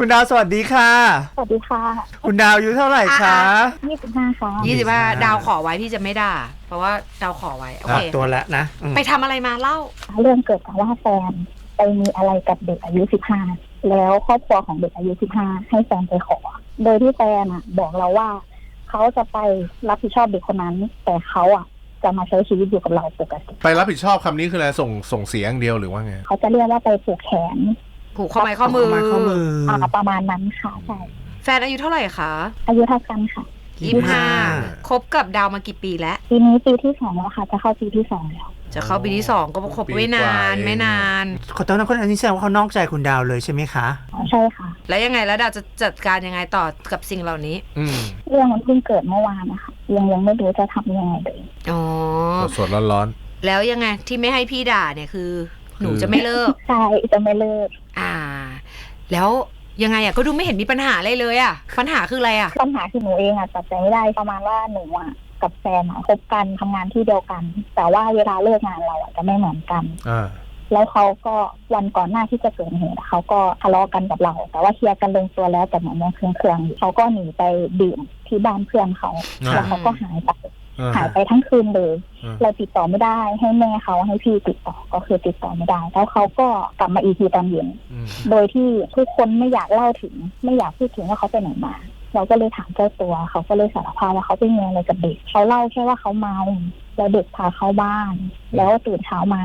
คุณดาวสวัสดีค่ะ สวัสดีค่ะคุณดาวอายุเท่าไหร่คะ ยี่สิบห้าค่ะ ยี่สิบห้า25 ดาวขอไว้พี่จะไม่ด่า เพราะว่าดาวขอไว้ โออะเคตัวแล้วนะอืมไปทำอะไรมาเล่า เรื่องเกิดจากว่าแฟนไปมีอะไรกับเด็กอายุสิบห้าแล้วครอบครัวของเด็กอายุสิบห้าให้แฟนไปขอ โดยที่แฟนอะ บอกเราว่า เขาจะไปรับผิดชอบเด็กคนนั้น แต่เขาอะ จะมาใช้ชีวิตอยู่กับเราปกติ ไปรับผิดชอบคำนี้คืออะไรส่งส่งเสียอย่างเดียวหรือว่าไง เขาจะเรียกว่าไปผูกแขน ผูกข้อไม้ข้อมือไม้ข้อมือออ่าประมาณนั้นค่ะใช่แฟนอายุเท่าไหร่คะอายุเท่ากันค่ะยี่สิบห้าคบกับดาวมากี่ปีแล้ว ปีนี้ปีที่สองแล้วค่ะ จะเข้าปีที่สองแล้ว จะเข้าปีที่สองก็คบไม่นานไม่นานขอต้อนรับคนอันนี้แสดงว่าเขานอกใจคุณดาวเลยใช่ไหมคะอ๋อใช่ค่ะ แล้วยังไงแล้วดาวจะจัดการยังไงต่อกับสิ่งเหล่านี้อืมเรื่องมันเพิ่งเกิดเมื่อวานนะคะยังยังไม่รู้จะทำยังไงเลยอ๋อสดๆร้อนแล้วยังไงที่ไม่ให้พี่ด่าเนี่ยคือ หนูจะไม่เลิก ใช่จะไม่เลิก อ่า แล้วยังไงอะก็ดูไม่เห็นมีปัญหาอะไรเลยอะ ปัญหาคืออะไรอะ ปัญหาคือหนูเองอะตัดใจไม่ได้ประมาณว่าหนูอะกับแฟนอะคบกันทำงานที่เดียวกัน แต่ว่าเวลาเลิกงานเราอะจะไม่เหมือนกันๆอ่าแล้วเขาก็วันก่อนหน้าที่จะเกิดเหตุอะเขาก็ทะเลาะกันกับเรา แต่ว่าเคลียร์กันลงตัวแล้วแต่เหมือนยังเครื่องๆอยู่เขาก็หนีไปดื่มที่บ้านเพื่อนเขาอ่าแล้วเขาก็หายไปอ่า หายไปทั้งคืนเลยอ่าเราติดต่อไม่ได้ให้แม่เขาให้พี่ติดต่อก็คือติดต่อไม่ได้ แล้วเขาก็กลับมาอีกทีตอนเย็นอืมโดยที่ทุกคนไม่อยากเล่าถึง ไม่อยากพูดถึงว่าเขาไปไหนมา เราก็เลยถามเจ้าตัว เขาก็เลยสารภาพว่าเขาไปมีอะไรกับเด็ก เขาเล่าแค่ว่าเขาเมาแล้วเด็กพาเข้าบ้าน แล้วตื่นเช้ามา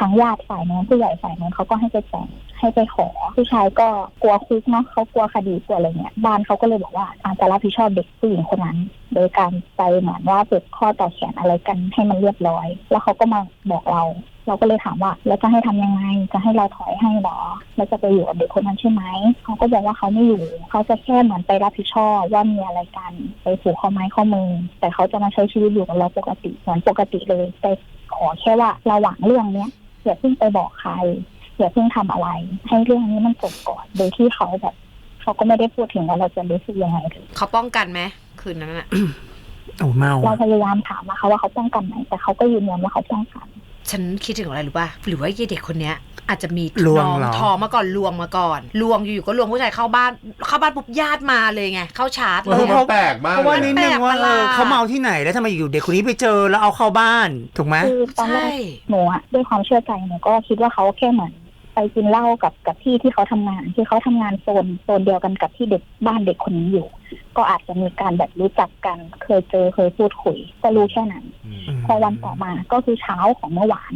ทางญาติฝ่ายนู้นผู้ใหญ่ฝ่ายนู้นเขาก็ให้ไปแต่งให้ไปขอ ผู้ชายก็กลัวคุกเนาะเขากลัวคดีกลัวอะไรเงี้ยบ้านเขาก็เลยบอกว่าอาจจะรับผิดชอบเด็กผู้หญิงคนนั้น โดยการไปเหมือนว่าเปิดข้อต่อแขนอะไรกันให้มันเรียบร้อย แล้วเขาก็มาบอกเรา เราก็เลยถามว่า แล้วจะให้ทำยังไง จะให้เราถอยให้เหรอ แล้วจะไปอยู่กับเด็กคนนั้นใช่ไหม เขาก็บอกว่าเขาไม่อยู่ เขาจะแค่เหมือนไปรับผิดชอบว่ามีอะไรกันไปผูกข้อไม้ข้อมือ แต่เขาจะมาใช้ชีวิตอยู่กับเราปกติเหมือนปกติเลย แต่ขอแค่ว่าระหว่างเรื่องเนี้ยอย่าเพิ่งไปบอกใครอย่าเพิ่งทำอะไร ให้เรื่องนี้มันจบก่อน โดยที่เขาแบบเขาก็ไม่ได้พูดถึงว่าเราจะรู้สึกยังไงเลยเขาป้องกันไหมคืนนั้นอะโอ้เมาเราอะพยายามถามนะคะว่าเขาป้องกันไหมแต่เขาก็ยืนยันว่าเขาป้องกัน ฉันคิดถึงอะไรหรือป่ะหรือว่าไอ้เด็กคนเนี้ย อาจจะมีลวงน้องเหรอท้องมาก่อนลวงมาก่อนลวงอยู่ๆก็ลวงผู้ชายเข้าบ้านเข้าบ้านปุ๊บญาติมาเลยไงเข้าชาร์จเอเลอยอะมันแปลกมากเพราะว่าเลยนิดอะนึงว่าแปลกประหลาดเออเขาเมาที่ไหนแล้วทำไมอยู่เด็กคนนี้ไปเจอแล้วเอาเข้าบ้านถูกไหม คือตอนแรใช่ กหนูอะด้วยความเชื่อใจหนูก็คิดว่าเขาแค่เหมือน ไปกินเหล้ากับกับพี่ที่เขาทำงาน ที่เขาทำงานโซนโซนเดียวกันกับที่เด็กบ้านเด็กคนนี้อยู่ ก็อาจจะมีการแบบรู้จักกัน เคยเจอเคยพูดคุยก็รู้แค่นั้นอืมพอวันต่อมาก็คือเช้าของเมื่อวาน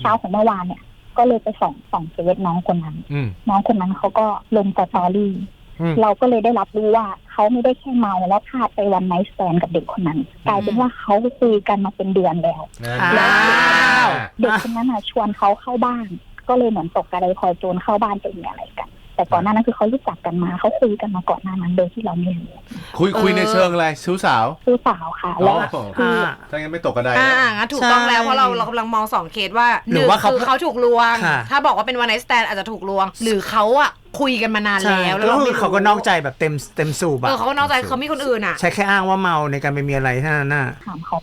เช้าของเมื่อวานเนี่ย ก็เลยไปส่องส่องเฟซน้องคนนั้นอืมน้องคนนั้นเขาก็ลงสตอรี่อืมเราก็เลยได้รับรู้ว่าเขาไม่ได้แค่เมาแล้วพลาดไปวันไนท์สแตนกับเด็กคนนั้นกลายเป็นว่าเขาคุยกันมาเป็นเดือนแล้วอ้าวเด็กคนนั้นอะชวนเขาเข้าบ้าน ก็เลยเหมือนตกกระไดพลอยโจรเข้าบ้านไปมีอะไรกัน แต่ก่อนหน้านั้นคือเขารู้จักกันมาเขาคุยกันมาก่อนหน้านั้นโดยที่เราไม่รู้คุยคุยในเชิงอะไรชู้สาวคือสาวค่ะแล้วอ๋อคืออถ้างั้นไม่ตกกระไดอ่าแล้วงั้นถูกต้องแล้วใช่เพราะเราเรากำลังมองสองเคสว่าหรือว่าเขานึ่งคือเขาถูกลวง ค่ะ ถ้าบอกว่าเป็นวันไนสแตนอาจจะถูกลวง หรือเขาอะคุยกันมานานใช่แล้วแล้วก็เราคืไม่อรู้เขาก็นอกใจแบบเต็มเต็มสูบเออะอเขาก็นอกใจเขามีคนอื่นอะ ใช้แค่อ้างว่าเมาในการไปมีอะไรเท่านั้นน่ะ ถามเขา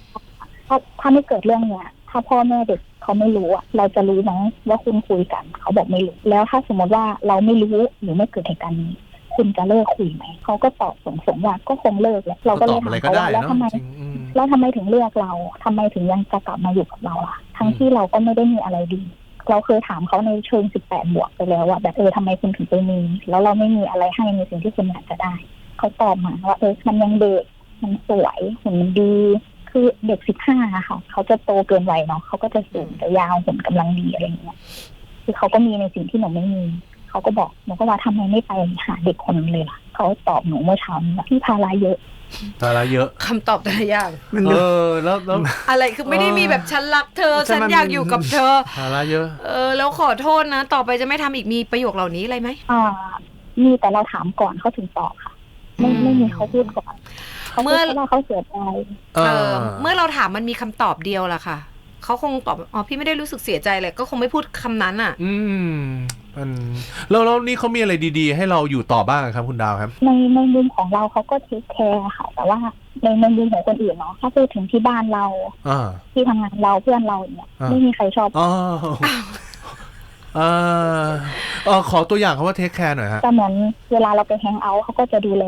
ถ้าถ้าไม่เกิดเรื่องเนี้ย ถ้าพ่อแม่เด็ก เขาไม่รู้อะเราจะรู้ไหมว่าคุณคุยกัน เขาบอกไม่รู้ แล้วถ้าสมมติว่าเราไม่รู้หรือไม่เกิดเหตุการณ์นี้คุณจะเลิกคุยไหม เขาก็ตอบสงสงๆว่าก็คงเลิกแหละเราก็ตเลอยบถาอะไรมก็เขาได้ว่าแล้วเนาะทำไมจริงอืมแล้วทำไมถึงเลือกเราทำไมถึงยังจะกลับมาอยู่กับเราล่ะ ทั้งที่เราก็ไม่ได้มีอะไรดี เราเคยถามเขาในเชิง 18 บวกไปแล้วว่าแบบเออทำไมคุณถึงไปมี แล้วเราไม่มีอะไรให้ในสิ่งที่คุณอยากจะได้ เขาตอบมาว่าเออมันยังเด็กมันสวยหุ่นมันดี คือเด็ก15อะค่ะ เขาจะโตเกินวัยเนาะเขาก็จะสูงจะยาวหุ่นกำลังดีอะไรอย่างเงี้ยคือเขาก็มีในสิ่งที่หนูไม่มีเขาก็บอกหนูก็ว่าทำไมไม่ไปหาเด็กคนนั้นเลยล่ะเขาตอบหนูเมื่อเช้านี้ว่าพี่ภาระเยอะภาระเยอะคำตอบแต่ละอย่างมันเอดูอแล้วแล้วอะไรคือไม่ได้มีแบบฉันรักเธอใช่ฉันมันอยากอยู่กับเธอภาระเยอะ เออ แล้วขอโทษนะ ต่อไปจะไม่ทำอีกมีประโยคเหล่านี้อะไรไหมอ่ามีแต่เราถามก่อนเขาถึงตอบค่ะ ไม่อืมไม่มีเขาพูดก่อน เขาพูเมื่ดอแค่ว่าเขาเสียใจเอเอออ เมื่อเราถามมันมีคำตอบเดียวล่ะค่ะเขาคงตอบอ๋อพี่ไม่ได้รู้สึกเสียใจเลยก็คงไม่พูดคำนั้นอะ อืมมันแล้วแล้วนี่เขามีอะไรดีๆ ให้เราอยู่ต่อบ้างครับคุณดาวครับ ในในมุมของเราเขาก็เทคแคร์ค่ะ แต่ว่าในในมุมของคนอื่นเนาะถ้าพูดถึงที่บ้านเราอ่าที่ทำงานเราเพื่อนเราอย่างเงี้ยอ่าไม่มีใครชอบอ๋อเออเออขอตัวอย่างคำว่าเทคแคร์หน่อยฮะแต่เหมือนเวลาเราไปแฮงเอาท์เขาก็จะดูแล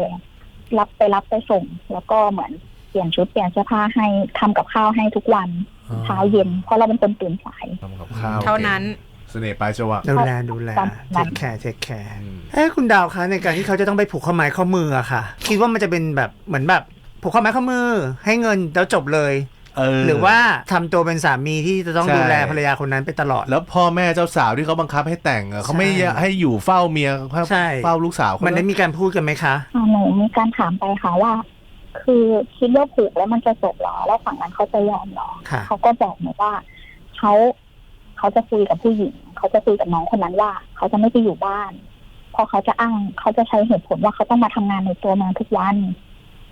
รับไปรับไปส่ง แล้วก็เหมือนเปลี่ยนชุดเปลี่ยนเสื้อผ้าให้ทำกับข้าวให้ทุกวันอ๋อเช้าเย็น เพราะเราเป็นคนตื่นสายทำกับข้าวเท่านั้นเสน่ห์ปลายจังหวะดูแลดูแลประเทมาณคแคร์เทคแคร์อืมเอ้คุณดาวคะในการที่เขาจะต้องไปผูกข้อไม้ข้อมืออะค่ะ คิดว่ามันจะเป็นแบบเหมือนแบบผูกข้อไม้ข้อมือ ให้เงินแล้วจบเลย เออ หรือว่าทำตัวเป็นสามีที่จะต้องใช่ ดูแลภรรยาคนนั้นไปตลอด แล้วพ่อแม่เจ้าสาวที่เขาบังคับให้แต่งอะเขาไม่ใช่ให้อยู่เฝ้าเมียใช่ เฝ้าลูกสาวเขามันได้มีการพูดกันไหมคะ อ่าหนูมีการถามไปค่ะว่า คือคิดว่าผูกแล้วมันจะจบเหรอ แล้วฝั่งนั้นเขาจะยอมเหรอ ค่ะ เขาก็บอกหนูว่าเขาเขาจะคุยกับผู้หญิง เขาจะคุยกับน้องคนนั้นว่า เขาจะไม่ไปอยู่บ้าน เพราะเขาจะอ้างเขาจะใช้เหตุผลว่าเขาต้องมาทำงานในตัวเมืองทุกวัน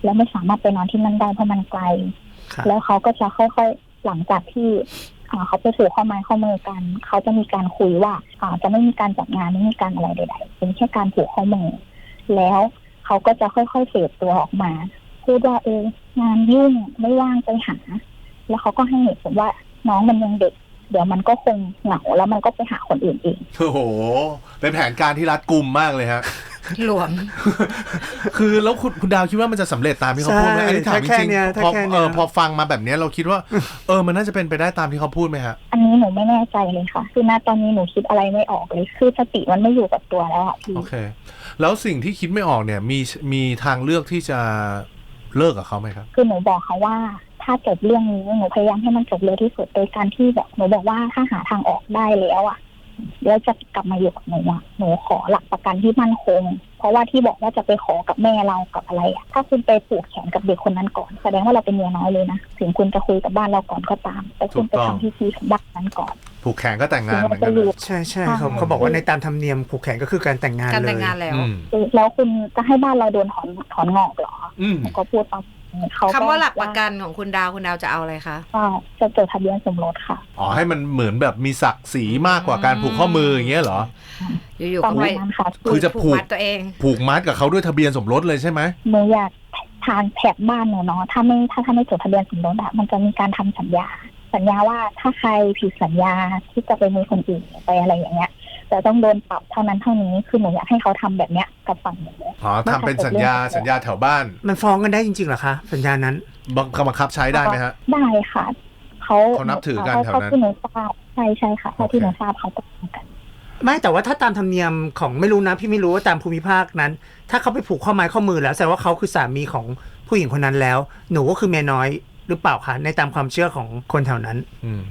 แล้วไม่สามารถไปนอนที่นั่นได้เพราะมันไกลค่ะ แล้วเขาก็จะค่อยๆหลังจากที่อ่าเขาไปสู่ข้อไม้ข้อมือกันเขาจะมีการคุยว่าอ่าจะไม่มีการจัดงานไม่มีการอะไรใดๆเป็นแค่การผูกข้อมือแล้วเขาก็จะค่อยๆเฟดตัวออกมาพูดว่าเอองานยุ่งไม่ว่างไปหา แล้วเขาก็ให้เหตุผลว่าน้องมันยังเด็ก เดี๋ยวมันก็คงเหงาแล้วมันก็ไปหาคนอื่นเองโอ้โหเป็นแผนการที่รัดกุมมากเลยฮะ หลวม คือแล้วคุณคุณดาวคิดว่ามันจะสำเร็จตามที่เขาพูดไหมใช่อันนี้ถามจถ้าแค่ริงเนี้ยๆถ้าพอแค่เนี้ย เออพอฟังมาแบบเนี้ยเราคิดว่า เออมันน่าจะเป็นไปได้ตามที่เขาพูดไหมฮะ อันนี้หนูไม่แน่ใจเลยค่ะ คือณตอนนี้หนูคิดอะไรไม่ออกเลย คือสติมันไม่อยู่กับตัวแล้วอะพี่ โอเค แล้วสิ่งที่คิดไม่ออกเนี่ยมีมีทางเลือกที่จะเลิกกับเขาไหมครับ คือหนูบอกเขาว่า ถ้าจบเรื่องนี้หนูพยายามให้มันจบเร็วที่สุดโดยการที่แบบหนูบอกว่าถ้าหาทางออกได้แล้วอะ เดี๋ยวจะกลับมาอยู่กับหนูอะหนูขอหลักประกันที่มั่นคง เพราะว่าที่บอกว่าจะไปขอกับแม่เรากับอะไรอะถ้าคุณไปผูกแขนกับเด็กคนนั้นก่อน แสดงว่าเราเป็นเมียน้อยเลยนะถึงคุณจะคุยกับบ้านเราก่อนก็ตาม แต่คุณไปถูกต้องทำพิธีกับบ้านนั้นก่อนผูกแขนก็แต่งถึงางนเหมืเราอนจะกันอยู่นะใช่ใช่ใช่เขาเขาบอกว่าในตามธรรมเนียมผูกแขนก็คือการแต่งงานการเลยแต่งงานแล้วอืมแล้วคุณจะให้บ้านเราโดนถอนถอนงอกเหรออืมหนูก็พูดตามนี้ เขาก็คำว่าหลักประกันของคุณดาวคุณดาวจะเอาอะไรคะว่าจะจดทะเบียนสมรสค่ะ อ๋อให้มันเหมือนแบบมีศักดิ์ศรีมากกว่าการผูกข้อมืออย่างเงี้ยเหรอ อยู่ๆปก็ระไปมาณนั้นค่ะ คือจะผูก มัดตัวเอง ผูกมัดกับเขาด้วยทะเบียนสมรสเลยใช่ไหมหนูอยากทางแถบบ้านหนูเนาะถ้าไม่ถ้าถ้าไม่จดทะเบียนสมรสอะมันจะมีการทำสัญญา สัญญาว่าถ้าใครผิดสัญญาที่จะไปมีคนอื่นไปอะไรอย่างเงี้ย จะต้องโดนปรับเท่านั้นเท่านี้คือหนูอยากให้เขาทำแบบเนี้ยกับฝั่งหนูอ๋อทำเป็นสัญญาสัญญาแถวบ้าน มันฟ้องกันได้จริงๆเหรอคะ สัญญานั้นบังบังคับใช้ได้ไหมฮะ ได้ค่ะเขาเขานับถือกันแถวนั้นเท่าที่หนูทราบใช่ใช่ค่ะเท่าที่หนูโอเคทราบเขาก็ทำกันไม่แต่ว่าถ้าตามธรรมเนียมของไม่รู้นะ พี่ไม่รู้ว่าตามภูมิภาคนั้น ถ้าเขาไปผูกข้อไม้ข้อมือแล้วแสดงว่าเขาคือสามีของผู้หญิงคนนั้นแล้ว หนูก็คือเมียน้อยหรือเปล่าคะในตามความเชื่อของคนแถวนั้น อืม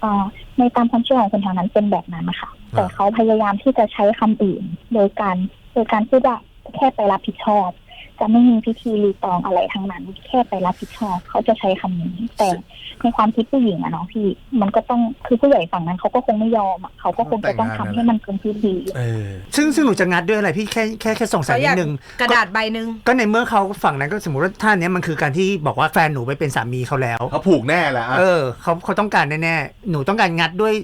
เอ่อในตามความเชื่อของคนแถวนั้นเป็นแบบนั้นนะคะ แต่อ่าเขาพยายามที่จะใช้คำอื่น โดยการโดยการพูดว่าแค่ไปรับผิดชอบ จะไม่มีพิธีรีตองอะไรทั้งนั้น แค่ไปรับผิดชอบ เขาจะใช้คำนี้ แต่ในความคิดผู้หญิงอะเนาะพี่ มันก็ต้องคือผู้ใหญ่ฝั่งนั้นเขาก็คงไม่ยอมอะเขาก็คงจะต้องทำให้มันเป็นพิธีเออซึ่งซึ่งหนูจะงัดด้วยอะไรพี่แค่แค่แค่สงสัยเขาอนิยาดกนึงกระดาษใบหนึ่งก็ในเมื่อเขาฝั่งนั้นก็สมมติว่าท่านนี้ยมันคือการที่บอกว่าแฟนหนูไปเป็นสามีเขาแล้วเขาผูกแน่แหละอะเออเขาเขาต้องการแน่ๆหนูต้องการงัดด้วย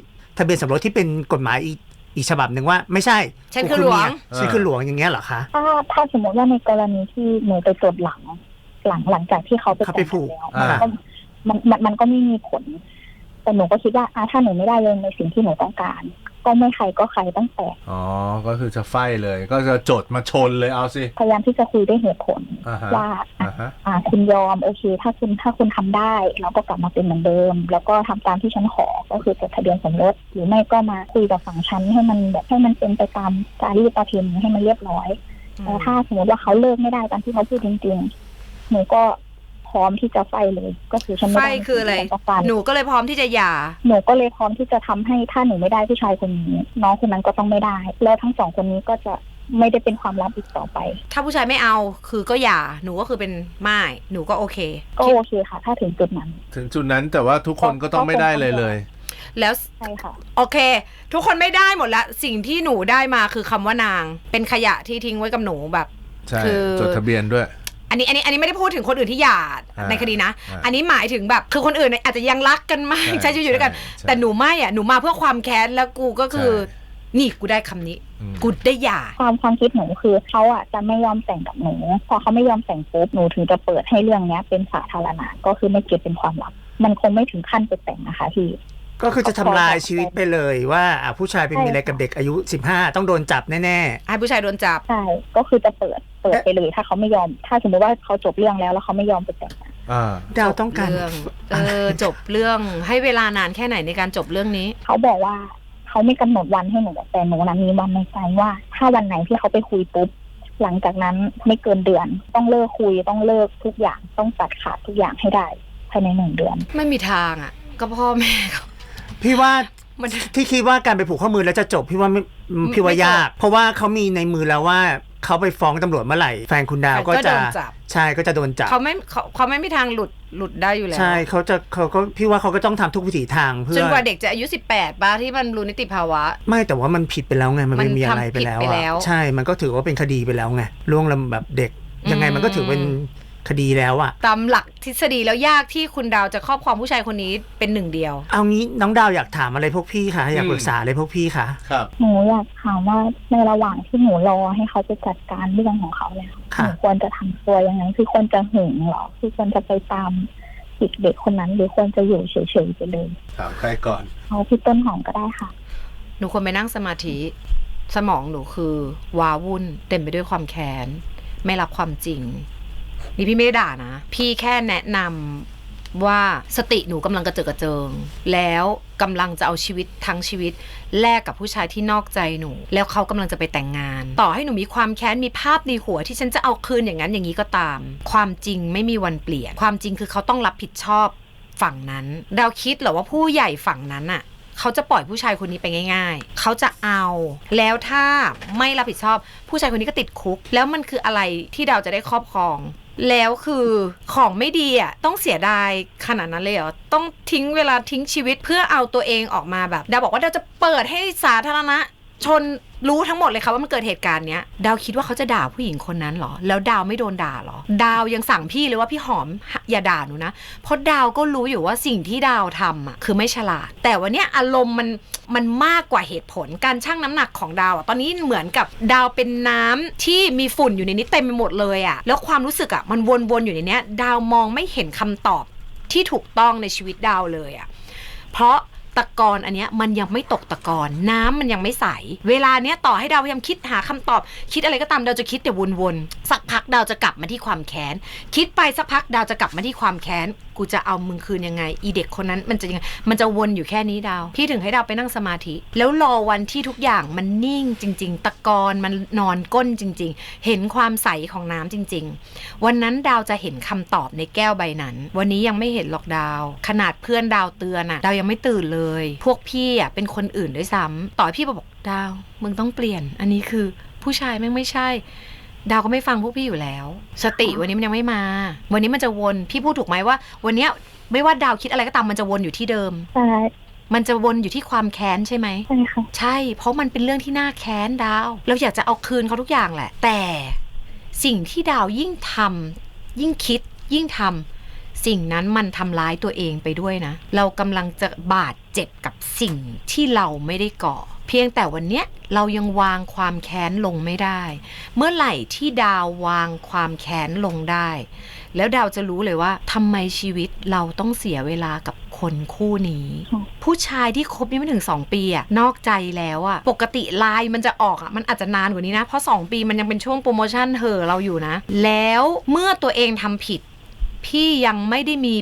ทะเบียนสมรสที่เป็นกฎหมายอีกอีกฉบับหนึ่งว่า ไม่ใช่ฉันคือหลวง กูฉันคือหลวงอย่างเงี้ยเหรอคะ ถ้าถ้าสมมติว่าในกรณีที่หนูไปตรวจหลัง หลังหลังจากที่เขาไปเขาไปผูก แต่งงานแล้วมันก็มันมันมันก็ไม่มีผล แต่หนูก็คิดว่าอะถ้าหนูไม่ได้เลยในสิ่งที่หนูต้องการ ก็ไม่ใครก็ใครตั้งแต่ อ๋อ ก็คือจะไฟเลย ก็จะจดมาชนเลยเอาสิ พยายามที่จะคุยด้วยเหตุผลอ่าฮะว่าอะอ่าฮะ อ่าคุณยอมโอเค ถ้าคุณถ้าคุณทำได้เราก็กลับมาเป็นเหมือนเดิม แล้วก็ทำตามที่ฉันขอก็คือจดทะเบียนสมรสหรือไม่ก็มาคุยกับฝั่งฉันให้มันแบบให้มันเป็นไปตามจารีตประเพณีให้มันเรียบร้อย แต่ถ้าสมมติว่าเขาเลิกไม่ได้ตามที่เขาพูดจริงๆ หนูก็ พร้อมที่จะไฟเลย ก็คือฉันไฟไม่ได้คืออะไรฉันต้องการหนูก็เลยพร้อมที่จะหย่า หนูก็เลยพร้อมที่จะทำให้ถ้าหนูไม่ได้ผู้ชายคนนี้ น้องคนนั้นก็ต้องไม่ได้ แล้วทั้งสองคนนี้ก็จะไม่ได้เป็นความลับอีกต่อไป ถ้าผู้ชายไม่เอาคือก็หย่า หนูก็คือเป็นไม่หนูก็โอเค ก็โอเคค่ะ ถ้าถึงจุดนั้น ถึงจุดนั้นแต่ว่าทุกคนก็ต้องไม่ได้เลยเลย แล้วใช่ค่ะ โอเค ทุกคนไม่ได้หมดละ สิ่งที่หนูได้มาคือคำว่านาง เป็นขยะที่ทิ้งไว้กับหนูแบบ ใช่ คือ จดทะเบียนด้วย อันนี้อันนี้อันนี้ไม่ได้พูดถึงคนอื่นที่หย่าอ่าในคดีนะ อ่าอันนี้หมายถึงแบบคือคนอื่นเนี่ยอาจจะยังรักกันมาก ใช่ใช้ชีวิตอยู่ด้วยกันใช่แต่หนูไม่อะหนูมาเพื่อความแค้นแล้วกูก็คือ ใช่ นี่กูได้คำนี้ อืม กูได้หย่า ความความคิดหนูคือเขาอะจะไม่ยอมแต่งกับหนูพอเขาไม่ยอมแต่งปุ๊บหนูถึงจะเปิดให้เรื่องเนี้ย เป็นสาธารณะก็คือไม่เก็บเป็นความลับ มันคงไม่ถึงขั้นไปแต่งนะคะพี่ ก็คือจะทำลายชีวิตไปเลยว่าอะผู้ชายไปมีอะไรกับเด็กอายุ 15 ต้องโดนจับแน่ ให้ผู้ชายโดนจับ ใช่ ก็คือจะเปิด เปิดไปเลย ถ้าเขาไม่ยอม ถ้าสมมติว่าเขาจบเรื่องแล้วแล้วเขาไม่ยอมไปแต่งงานอ่าๆดาวต้องการ เรื่องเออจบเรื่องให้เวลานานแค่ไหนในการจบเรื่องนี้ เขาบอกว่าเขาไม่กำหนดวันให้หนูแต่หนูนั้นมีวันในใจว่า ถ้าวันไหนที่เขาไปคุยปุ๊บหลังจากนั้นไม่เกินเดือน ต้องเลิกคุยต้องเลิกทุกอย่างต้องตัดขาดทุกอย่างให้ได้ภายในหนึ่งเดือน ไม่มีทางอะ ก็พ่อแม่เขา พี่ว่ามันที่คิดว่าการไปผูกข้อมือแล้วจะจบพี่ว่าไม่พี่ว่าไม่จบยาก เพราะว่าเขามีในมือแล้วว่า เขาไปฟ้องตำรวจเมื่อไหร่ แฟนคุณดาวก็ก็โดจะนจับ ใช่ก็จะโดนจับ เขาไม่เขาเขาไม่มีทางหลุดหลุดได้อยู่แล้ว ใช่เขาจะเขาก็พี่ว่าเขาก็ต้องทำทุกวิถีทางเพื่จอนกว่าเด็กจะอายุ 18ป่ะที่มันรู้นิติภาวะ ไม่แต่ว่ามันผิดไปแล้วไงมันมัไม่นมีอะไรทำไปแล้วผิดไปอะแล้วใช่มันก็ถือว่าเป็นคดีไปแล้วไงล่วงละแบบเด็ก ยังไงมันก็ถือเป็น คดีแล้วอะตามหลักทฤษฎีแล้วยากที่คุณดาวจะครอบครองผู้ชายคนนี้เป็นหนึ่งเดียว เอางี้น้องดาวอยากถามอะไรพวกพี่คะอยากอืมปรึกษาอะไรพวกพี่คะครับ หนูอยากถามว่าในระหว่างที่หนูรอให้เขาไปจัดการเรื่องของเขาเนี่ยหค่ะ นูควรจะทำตัวยังไงคือควรจะหึงเหรอคือควรจะไปตามจิกเด็กคนนั้น หรือควรจะอยู่เฉยๆไปเลยถามใครก่อน เอาพี่ต้นหอมก็ได้ค่ะ หนูควรไปนั่งสมาธิ สมองหนูคือวาวุ่นเต็มไปด้วยความแค้น ไม่รับความจริง นี่พี่ไม่ได้ด่านะ พี่แค่แนะนำว่าสติหนูกำลังกระเจิดกระเจิง แล้วกำลังจะเอาชีวิตทั้งชีวิต แลกกับผู้ชายที่นอกใจหนู แล้วเขากำลังจะไปแต่งงาน ต่อให้หนูมีความแค้นมีภาพในหัว ที่ฉันจะเอาคืนอย่างนั้นอย่างนี้ก็ตาม ความจริงไม่มีวันเปลี่ยน ความจริงคือเขาต้องรับผิดชอบฝั่งนั้นเราคิดเหรอว่าผู้ใหญ่ฝั่งนั้นอะเขาจะปล่อยผู้ชายคนนี้ไปง่าย ๆ เขาจะเอา แล้วถ้าไม่รับผิดชอบ ผู้ชายคนนี้ก็ติดคุก แล้วมันคืออะไรที่เราจะได้ครอบครอง แล้วคือของไม่ดีอะต้องเสียดายขนาดนั้นเลยเหรอต้องทิ้งเวลาทิ้งชีวิตเพื่อเอาตัวเองออกมาแบบดาบอกว่าดาจะเปิดให้สาธารณะ ชนรู้ทั้งหมดเลยค่ะว่ามันเกิดเหตุการณ์เนี้ยดาวคิดว่าเขาจะด่าผู้หญิงคนนั้นเหรอ แล้วดาวไม่โดนด่าเหรอ ดาวยังสั่งพี่เลยว่าพี่หอมอย่าด่าหนูนะ เพราะดาวก็รู้อยู่ว่าสิ่งที่ดาวทำอะคือไม่ฉลาด แต่วันนี้อารมณ์มันมันมากกว่าเหตุผลการชั่งน้ำหนักของดาวอะตอนนี้เหมือนกับดาวเป็นน้ำที่มีฝุ่นอยู่ในนี้เต็มไปหมดเลยอะแล้วความรู้สึกอะมันวนๆอยู่ในเนี้ย ดาวมองไม่เห็นคำตอบที่ถูกต้องในชีวิตดาวเลยอะเพราะ ตะกอนอันเนี้ยมันยังไม่ตกตะกอนน้ำมันยังไม่ใส เวลาเนี้ยต่อให้ดาวพยายามคิดหาคำตอบ คิดอะไรก็ตามดาวจะคิดแต่วนๆสัก ดาวจะกลับมาที่ความแค้น คิดไปสักพักดาวจะกลับมาที่ความแค้น กูจะเอามึงคืนยังไง อีเด็กคนนั้นมันจะยังไง มันจะวนอยู่แค่นี้ดาว พี่ถึงให้ดาวไปนั่งสมาธิ แล้วรอวันที่ทุกอย่างมันนิ่งจริง ๆ ตะกอนมันนอนก้นจริง ๆ เห็นความใสของน้ำจริง ๆ วันนั้นดาวจะเห็นคำตอบในแก้วใบนั้น วันนี้ยังไม่เห็นหรอกดาว ขนาดเพื่อนดาวเตือนอะดาวยังไม่ตื่นเลย พวกพี่อะเป็นคนอื่นด้วยซ้ำต่อพี่บอกดาว มึงต้องเปลี่ยน อันนี้คือผู้ชายแม่งไม่ใช่ ดาวก็ไม่ฟังพวกพี่อยู่แล้ว สติวันนี้มันยังไม่มา วันนี้มันจะวนพี่พูดถูกไหมว่า วันเนี้ยไม่ว่าดาวคิดอะไรก็ตามมันจะวนอยู่ที่เดิม ใช่มันจะวนอยู่ที่ความแค้นใช่ไหม ใช่ค่ะ ใช่ เพราะมันเป็นเรื่องที่น่าแค้นดาว เราอยากจะเอาคืนเขาทุกอย่างแหละ แต่สิ่งที่ดาวยิ่งทำยิ่งคิด ยิ่งทำสิ่งนั้นมันทำร้ายตัวเองไปด้วยนะ เรากำลังจะบาดเจ็บกับสิ่งที่เราไม่ได้ก่อ เพียงแต่วันเนี้ยเรายังวางความแค้นลงไม่ได้ เมื่อไหร่ที่ดาววางความแค้นลงได้ แล้วดาวจะรู้เลยว่าทำไมชีวิตเราต้องเสียเวลากับคนคู่นี้ค่ะผู้ชายที่คบยังไม่ถึง 2 ปีอะนอกใจแล้วอะปกติไลน์มันจะออกอะมันอาจจะนานกว่านี้นะ เพราะ 2 ปีมันยังเป็นช่วงโปรโมชั่นเหอะเราอยู่นะ แล้วเมื่อตัวเองทำผิดพี่ยังไม่ได้มี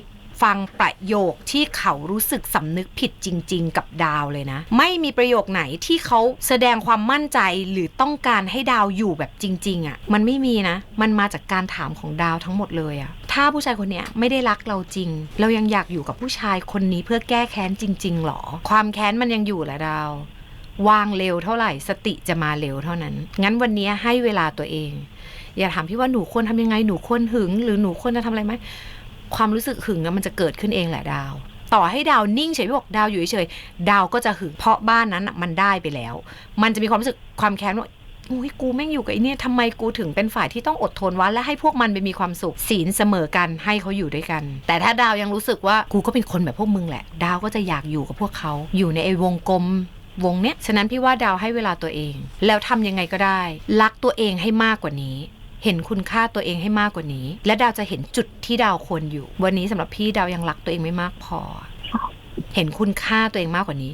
ฟังประโยคที่เขารู้สึกสำนึกผิดจริง ๆ กับดาวเลยนะ ไม่มีประโยคไหนที่เขาแสดงความมั่นใจหรือต้องการให้ดาวอยู่แบบจริง ๆอะ่ะ มันไม่มีนะ มันมาจากการถามของดาวทั้งหมดเลยอะ่ะถ้าผู้ชายคนเนี้ยไม่ได้รักเราจริง เรายังอยากอยู่กับผู้ชายคนนี้เพื่อแก้แค้นจริง ๆหรอ ความแค้นมันยังอยู่แหละดาววางเร็วเท่าไหร่สติจะมาเร็วเท่านั้น งั้นวันนี้ให้เวลาตัวเอง อย่าถามพี่ว่าหนูควรทำยังไงหนูควรหึง หรือหนูควรจะทำอะไรไหม ความรู้สึกหึงมันจะเกิดขึ้นเองแหละดาว ต่อให้ดาวนิ่งเฉยพี่บอกดาวอยู่เฉยดาวก็จะหึงเพราะบ้านนั้นมันได้ไปแล้ว มันจะมีความรู้สึกความแค้นว่าอุ้ยกูแม่งอยู่กับไอ้เนี่ยทำไมกูถึงเป็นฝ่ายที่ต้องอดทนวะและให้พวกมันไปมีความสุขศีลเสมอกันให้เขาอยู่ด้วยกัน แต่ถ้าดาวยังรู้สึกว่ากูก็เป็นคนแบบพวกมึงแหละ ดาวก็จะอยากอยู่กับพวกเขาอยู่ในไอ้วงกลมวงเนี้ยฉะนั้นพี่ว่าดาวให้เวลาตัวเอง แล้วทำยังไงก็ได้ รักตัวเองให้มากกว่านี้ เห็นคุณค่าตัวเองให้มากกว่านี้ และดาวจะเห็นจุดที่ดาวควรอยู่ วันนี้สำหรับพี่ดาวยังรักตัวเองไม่มากพอ เห็นคุณค่าตัวเองมากกว่านี้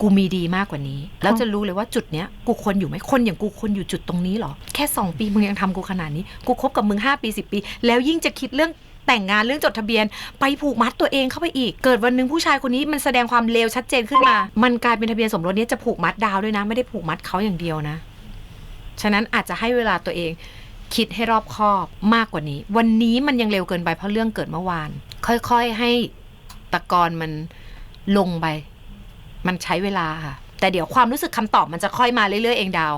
กูมีดีมากกว่านี้ แล้วจะรู้เลยว่าจุดเนี้ยกูควรอยู่ไหมคนอย่างกูควรอยู่จุดตรงนี้เหรอ แค่สองปีมึงยังทำกูขนาดนี้ กูคบกับมึงห้าปีสิปี แล้วยิ่งจะคิดเรื่องแต่งงานเรื่องจดทะเบียน ไปผูกมัดตัวเองเข้าไปอีก เกิดวันหนึ่งผู้ชายคนนี้มันแสดงความเลวชัดเจนขึ้นมา มันกลายเป็นทะเบียนสมรสเนี้ยจะผูกมัดดาวด้วยนะ ไม่ได้ผูกมัดเขาอย่างเดียวนะ ฉะนั้นอาจจะให้เวลาตัวเอง คิดให้รอบคอบมากกว่านี้ วันนี้มันยังเร็วเกินไปเพราะเรื่องเกิดเมื่อวาน ค่อยๆให้ตะกอนมันลงไป มันใช้เวลาค่ะ แต่เดี๋ยวความรู้สึกคำตอบมันจะค่อยมาเรื่อยๆเองดาว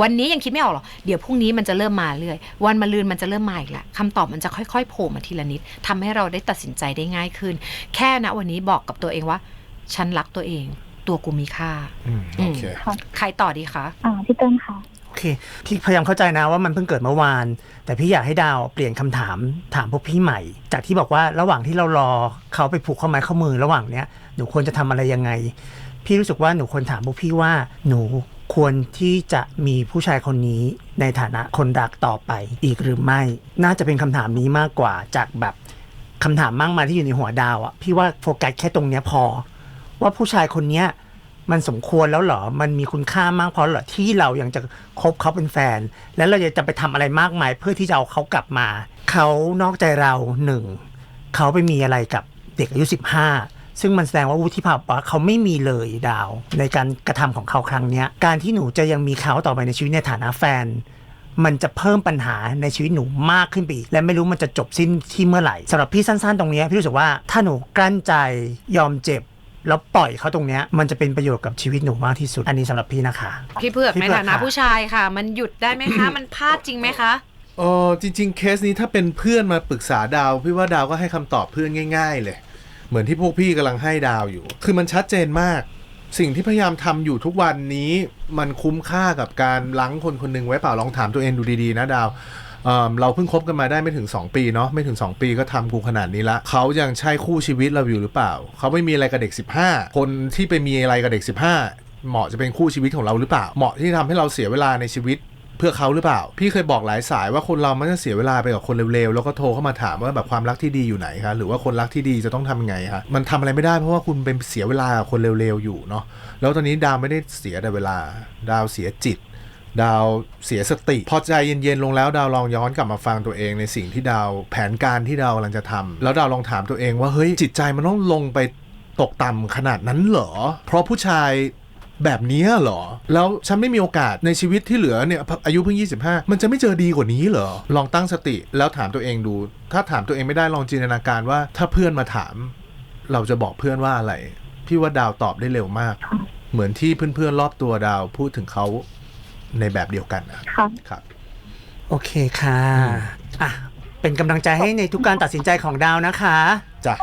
วันนี้ยังคิดไม่ออกหรอกเดี๋ยวพรุ่งนี้มันจะเริ่มมาเรื่อย วันมะรืนมันจะเริ่มมาอีกละคำตอบมันจะค่อยๆโผล่มาทีละนิดทำให้เราได้ตัดสินใจได้ง่ายขึ้น แค่นะวันนี้บอกกับตัวเองว่า ฉันรักตัวเอง ตัวกูมีค่าอืมโอเคค่ะใครต่อดีคะอ่าพี่เติ้ลค่ะโอเคพี่พยายามเข้าใจนะว่ามันเพิ่งเกิดเมื่อวาน แต่พี่อยากให้ดาวเปลี่ยนคำถามถามพวกพี่ใหม่ จากที่บอกว่าระหว่างที่เรารอเขาไปผูกข้อไม้ข้อมือระหว่างเนี้ยหนูควรจะทำอะไรยังไง พี่รู้สึกว่าหนูควรถามพวกพี่ว่าหนูควรที่จะมีผู้ชายคนนี้ในฐานะคนรักต่อไปอีกหรือไม่ น่าจะเป็นคำถามนี้มากกว่าจากแบบคำถามมากมายที่อยู่ในหัวดาวอะพี่ว่าโฟกัสแค่ตรงเนี้ยพอ ว่าผู้ชายคนเนี้ย มันสมควรแล้วเหรอ มันมีคุณค่ามากพอเหรอที่เรายังจะคบเขาเป็นแฟน แล้วเราจะไปทำอะไรมากมายเพื่อที่จะเอาเขากลับมา เขานอกใจเราหนึ่งเขาไปมีอะไรกับเด็กอายุ15 ซึ่งมันแสดงว่าวุฒิภาวะเขาไม่มีเลยดาว ในการกระทำของเขาครั้งนี้การที่หนูจะยังมีเขาต่อไปในชีวิตในฐานะแฟนมันจะเพิ่มปัญหาในชีวิตหนูมากขึ้นไปอีกและไม่รู้มันจะจบสิ้นที่เมื่อไหร่สำหรับพี่สั้น ๆ ตรงนี้พี่รู้สึกว่าถ้าหนูกลั้นใจยอมเจ็บ แล้วปล่อยเขาตรงเนี้ยมันจะเป็นประโยชน์กับชีวิตหนูมากที่สุด อันนี้สำหรับพี่นะคะ พี่เผือกพี่ในเผือกฐานะค่ะ ผู้ชายค่ะ มันหยุดได้ไหมคะ มันพลาดจริงไหมคะ เออจริง ๆ เคสนี้ถ้าเป็นเพื่อนมาปรึกษาดาว พี่ว่าดาวก็ให้คำตอบเพื่อนง่าย ๆ เลย เหมือนที่พวกพี่กำลังให้ดาวอยู่ คือมันชัดเจนมาก สิ่งที่พยายามทำอยู่ทุกวันนี้ มันคุ้มค่ากับการล้างคนคนหนึ่งไว้เปล่าลองถามตัวเองดูดีๆนะดาว เราเพิ่งคบกันมาได้ไม่ถึง 2 ปีเนาะไม่ถึง 2 ปีก็ทำกูขนาดนี้ละเขายังใช่คู่ชีวิตเราอยู่หรือเปล่า เขาไม่มีอะไรกับเด็ก 15 คนที่ไปมีอะไรกับเด็ก 15 เหมาะจะเป็นคู่ชีวิตของเราหรือเปล่า เหมาะที่ทำให้เราเสียเวลาในชีวิตเพื่อเขาหรือเปล่า พี่เคยบอกหลายสายว่าคนเรามันจะเสียเวลาไปกับคนเร็วๆ แล้วก็โทรเข้ามาถามว่าแบบความรักที่ดีอยู่ไหนคะหรือว่าคนรักที่ดีจะต้องทำยังไงคะมันทำอะไรไม่ได้เพราะว่าคุณเป็นเสียเวลากับคนเร็วๆอยู่เนาะแล้วตอนนี้ดาวไม่ได้เสียแต่เวลาดาวเสียจิต ดาวเสียสติ พอใจเย็นๆลงแล้วดาวลองย้อนกลับมาฟังตัวเองในสิ่งที่ดาวแผนการที่ดาวกำลังจะทำแล้วดาวลองถามตัวเองว่าเฮ้ยจิตใจมันต้องลงไปตกต่ำขนาดนั้นเหรอ เพราะผู้ชายแบบนี้เหรอ แล้วฉันไม่มีโอกาสในชีวิตที่เหลือเนี่ยอายุเพิ่ง 25 มันจะไม่เจอดีกว่านี้เหรอ ลองตั้งสติแล้วถามตัวเองดู ถ้าถามตัวเองไม่ได้ลองจินตนาการว่า ถ้าเพื่อนมาถาม เราจะบอกเพื่อนว่าอะไร พี่ว่าดาวตอบได้เร็วมาก เหมือนที่เพื่อนๆรอบตัวดาวพูดถึงเขา ในแบบเดียวกันนะค่ะครับ โอเคค่ะอะเป็นกำลังใจให้ในทุกการตัดสินใจของดาวนะคะ จ้ะ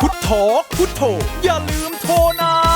พุทโธพุทโธอย่าลืมโทรนะ